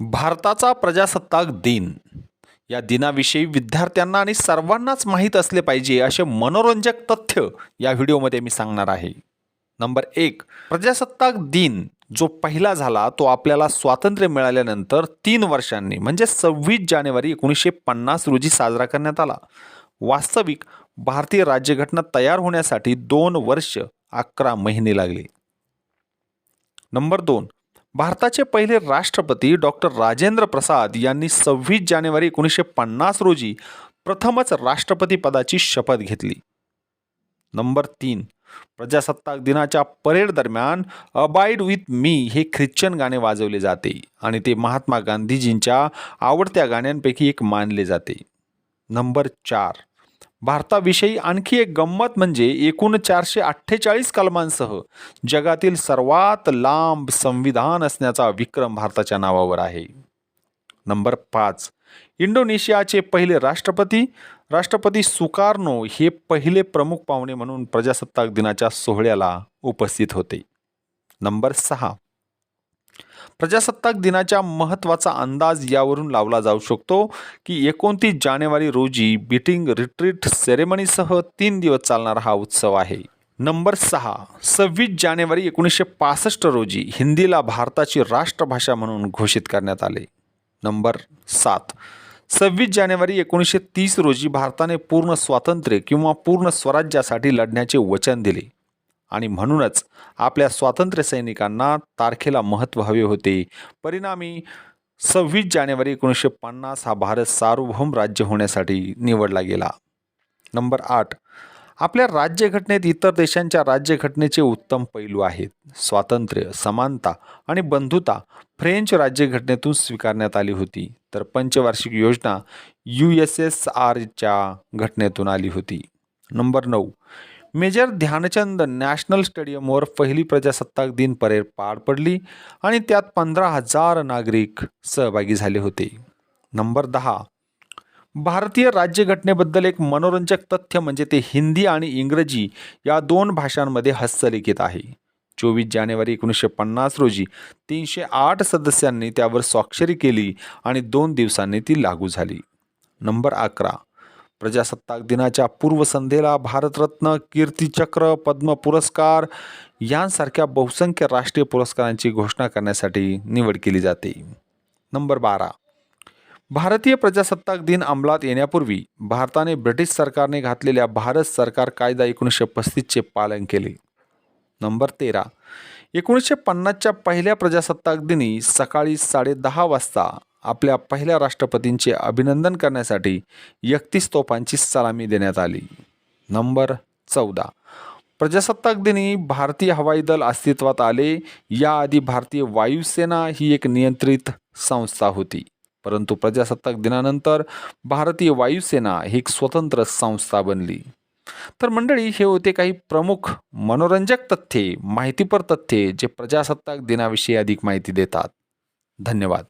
भारताचा प्रजासत्ताक दिन. या दिनाविषयी विद्यार्थ्यांना आणि सर्वांनाच माहीत असले पाहिजे असे मनोरंजक तथ्य या व्हिडिओमध्ये मी सांगणार आहे. नंबर एक प्रजासत्ताक दिन जो पहिला झाला तो आपल्याला स्वातंत्र्य मिळाल्यानंतर तीन वर्षांनी म्हणजे सव्वीस जानेवारी एकोणीसशे पन्नास रोजी साजरा करण्यात आला. वास्तविक भारतीय राज्यघटना तयार होण्यासाठी दोन वर्ष अकरा महिने लागले. नंबर दोन भारताचे पहिले राष्ट्रपती डॉक्टर राजेंद्र प्रसाद यांनी सव्वीस जानेवारी एकोणीसशे पन्नास रोजी प्रथमच राष्ट्रपती पदाची शपथ घेतली. नंबर तीन प्रजासत्ताक दिनाच्या परेड दरम्यान अबाईड विथ मी हे ख्रिश्चन गाणे वाजवले जाते आणि ते महात्मा गांधीजींच्या आवडत्या गाण्यांपैकी एक मानले जाते. नंबर चार भारताविषयी आणखी एक गंमत म्हणजे एकूण चारशे अठ्ठेचाळीस कलमांसह जगातील सर्वात लांब संविधान असण्याचा विक्रम भारताच्या नावावर आहे. नंबर पाच इंडोनेशियाचे पहिले राष्ट्रपती राष्ट्रपती सुकार्नो हे पहिले प्रमुख पाहुणे म्हणून प्रजासत्ताक दिनाच्या सोहळ्याला उपस्थित होते. नंबर सहा प्रजासत्ताक दिनाच्या महत्त्वाचा अंदाज यावरून लावला जाऊ शकतो की एकोणतीस जानेवारी रोजी बीटिंग रिट्रीट सेरेमनीसह तीन दिवस चालणारा हा उत्सव आहे. नंबर सहा सव्वीस जानेवारी एकोणीसशे पासष्ट रोजी हिंदीला भारताची राष्ट्रभाषा म्हणून घोषित करण्यात आले. नंबर सात सव्वीस जानेवारी एकोणीसशे तीस रोजी भारताने पूर्ण स्वातंत्र्य किंवा पूर्ण स्वराज्यासाठी लढण्याचे वचन दिले. आणि म्हणूनच आपल्या स्वातंत्र्य सैनिकांना तारखेला महत्त्व हवे होते. परिणामी सव्वीस जानेवारी एकोणीसशे पन्नास हा भारत सार्वभौम राज्य होण्यासाठी निवडला गेला. नंबर आठ. आपल्या राज्यघटनेत इतर देशांच्या राज्यघटनेचे उत्तम पैलू आहेत. स्वातंत्र्य समानता आणि बंधुता फ्रेंच राज्यघटनेतून स्वीकारण्यात आली होती. तर पंचवार्षिक योजना यू एस एस आरच्या घटनेतून आली होती. नंबर नऊ. मेजर ध्यानचंद नॅशनल स्टेडियमवर पहिली प्रजासत्ताक दिन परेड पार पडली आणि त्यात पंधरा हजार नागरिक सहभागी झाले होते. नंबर दहा. भारतीय राज्यघटनेबद्दल एक मनोरंजक तथ्य म्हणजे ते हिंदी आणि इंग्रजी या दोन भाषांमध्ये हस्तलिखित आहे. चोवीस जानेवारी एकोणीसशे पन्नास रोजी तीनशे आठ सदस्यांनी त्यावर स्वाक्षरी केली आणि दोन दिवसांनी ती लागू झाली. नंबर अकरा. प्रजासत्ताक दिनाच्या पूर्वसंध्येला भारतरत्न कीर्तीचक्र पद्म पुरस्कार यांसारख्या बहुसंख्य राष्ट्रीय पुरस्कारांची घोषणा करण्यासाठी निवड केली जाते. नंबर बारा. भारतीय प्रजासत्ताक दिन अंमलात येण्यापूर्वी भारताने ब्रिटिश सरकारने घातलेल्या भारत सरकार कायदा एकोणीसशे पस्तीसचे पालन केले. नंबर तेरा. एकोणीसशे पन्नासच्या पहिल्या प्रजासत्ताक दिनी सकाळी साडेदहा वाजता आपल्या पहिल्या राष्ट्रपतींचे अभिनंदन करण्यासाठी एकतीस तोफांची सलामी देण्यात आली. नंबर चौदा. प्रजासत्ताक दिनी भारतीय हवाई दल अस्तित्वात आले. याआधी भारतीय वायुसेना ही एक नियंत्रित संस्था होती. परंतु प्रजासत्ताक दिनानंतर भारतीय वायुसेना ही एक स्वतंत्र संस्था बनली. तर मंडळी हे होते काही प्रमुख मनोरंजक तथ्ये माहितीपर तथ्ये जे प्रजासत्ताक दिनाविषयी अधिक माहिती देतात. धन्यवाद.